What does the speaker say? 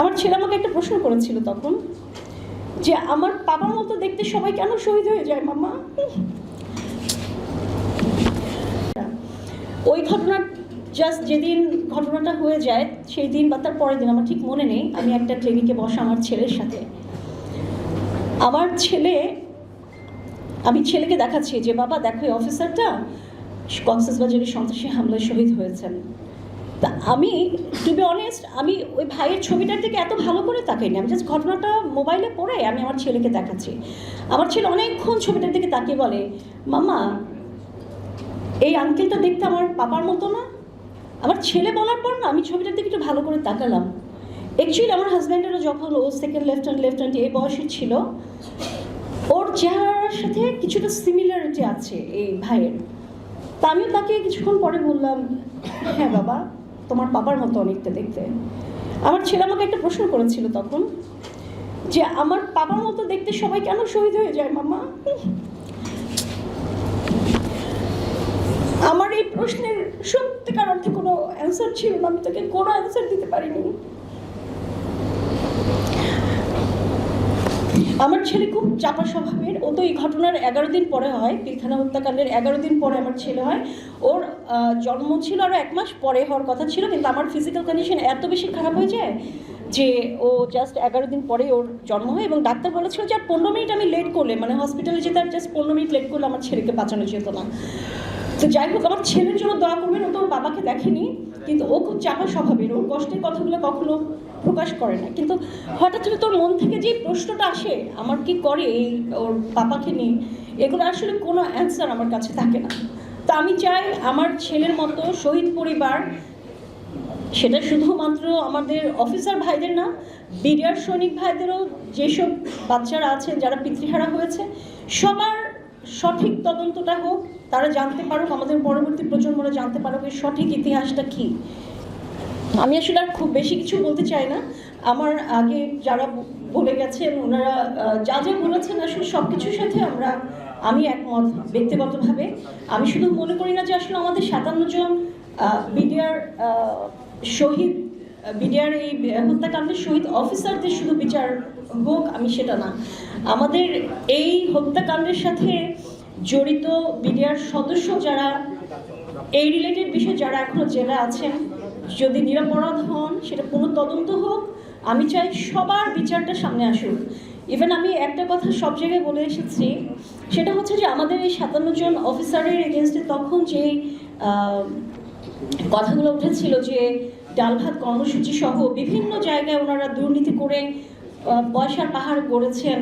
আমার ছেলে আমাকে একটা প্রশ্ন করেছিল তখন, যে আমার বাবার মতো দেখতে সবাই কেন শহীদ হয়ে যায় মামা? ওই ঘটনার জাস্ট যেদিন ঘটনাটা হয়ে যায়, সেই দিন বা তার পরের দিন, আমার ঠিক মনে নেই, আমি একটা ক্লিনিকে বসা আমার ছেলের সাথে। আমার ছেলে, আমি ছেলেকে দেখাচ্ছি যে, বাবা, দেখো এই অফিসারটা কক্সবাজারের সন্ত্রাসী হামলায় শহীদ হয়েছেন। তা আমি টু বি অনেস্ট আমি ওই ভাইয়ের ছবিটার দিকে এত ভালো করে তাকাইনি। আমি জাস্ট ঘটনাটা মোবাইলে পড়ে আমি আমার ছেলেকে দেখাচ্ছি। আমার ছেলে অনেকক্ষণ ছবিটার দিকে তাকিয়ে বলে মামা এই আঙ্কেলটা দেখতে আমার পাপার মতো না? আমার ছেলে বলার পর না, আমি ছবিটার দিকে একটু ভালো করে তাকালাম। অ্যাকচুয়ালি আমার হাজব্যান্ডেরও যখন ও সেকেন্ড লেফটেন্ট লেফটেন্ট এই বয়সে ছিল, ওর চেহারার সাথে কিছুটা সিমিলারিটি আছে এই ভাইয়ের। তা আমি তাকে কিছুক্ষণ পরে বললাম হ্যাঁ বাবা তোমার বাবার মতো অনেকটা দেখতে। আমার ছেলে আমাকে একটা প্রশ্ন করেছিল তখন যে, আমার বাবার মতো দেখতে সবাই কেন শহীদ হয়ে যায়, মামা? আমার এই প্রশ্নের সত্যিকার অর্থে কোনো অ্যান্সার ছিল না। আমি তাকে কোনো অ্যান্সার দিতে পারিনি। আমার ছেলে খুব চাপা স্বভাবের। ও তো এই ঘটনার এগারো দিন পরে হয় পিলখানা হত্যাকাণ্ডের এগারো দিন পরে আমার ছেলে হয়। ওর জন্ম ছিল আরও এক মাস পরে হওয়ার কথা ছিল, কিন্তু আমার ফিজিক্যাল কন্ডিশন এত বেশি খারাপ হয়ে যায় যে ও জাস্ট এগারো দিন পরে ওর জন্ম হয় এবং ডাক্তার বলেছিল যে আর পনেরো মিনিট আমি লেট করলে মানে হসপিটালে যেতে আর জাস্ট পনেরো মিনিট লেট করলে আমার ছেলেকে বাঁচানো যেত না। তো যাই হোক, আমার ছেলের জন্য দোয়া করবেন, ও তো ওর বাবাকে দেখেনি। কিন্তু ও খুব চাপা স্বভাবের, ওর কষ্টের কথাগুলো কখনো প্রকাশ করে না। কিন্তু হঠাৎ করে তোর মন থেকে যে প্রশ্নটা আসে, আমার কি করে এই ওর বাবাকে নিয়ে, এগুলো আসলে কোনো অ্যান্সার আমার কাছে থাকে না। তা আমি চাই আমার ছেলের মতো শহীদ পরিবার, সেটা শুধুমাত্র আমাদের অফিসার ভাইদের না, বিডিআর সৈনিক ভাইদেরও, যেসব বাচ্চারা আছেন, যারা পিতৃহারা হয়েছে, সবার সঠিক তদন্তটা হোক তারা জানতে পারুক, আমাদের পরবর্তী প্রজন্মরা জানতে পারুক এর সঠিক ইতিহাসটা কী। আমি আসলে আর খুব বেশি কিছু বলতে চাই না। আমার আগে যারা বলে গেছেন ওনারা যা যা বলেছেন আসলে সব কিছুর সাথে আমরা, আমি একমত ব্যক্তিগতভাবে। আমি শুধু মনে করি না যে আসলে আমাদের সাতান্ন জন বিডিআর শহীদ, বিডিআর এই হত্যাকাণ্ডের শহীদ অফিসারদের শুধু বিচার হোক, আমি সেটা না। আমাদের এই হত্যাকাণ্ডের সাথে জড়িত বিডিআর সদস্য যারা, এই রিলেটেড বিষয়ে যারা এখনও জেলা আছেন, যদি নিরাপরাধ হন, সেটা কোনো তদন্ত হোক, আমি চাই সবার বিচারটা সামনে আসুক। ইভেন আমি একটা কথা সব জায়গায় বলে এসেছি, সেটা হচ্ছে যে আমাদের এই সাতান্ন জন অফিসারের এগেনস্টে তখন যে কথাগুলো উঠেছিল যে ডাল ভাত কর্মসূচি সহ বিভিন্ন জায়গায় ওনারা দুর্নীতি করে পয়সার পাহাড় গড়েছেন।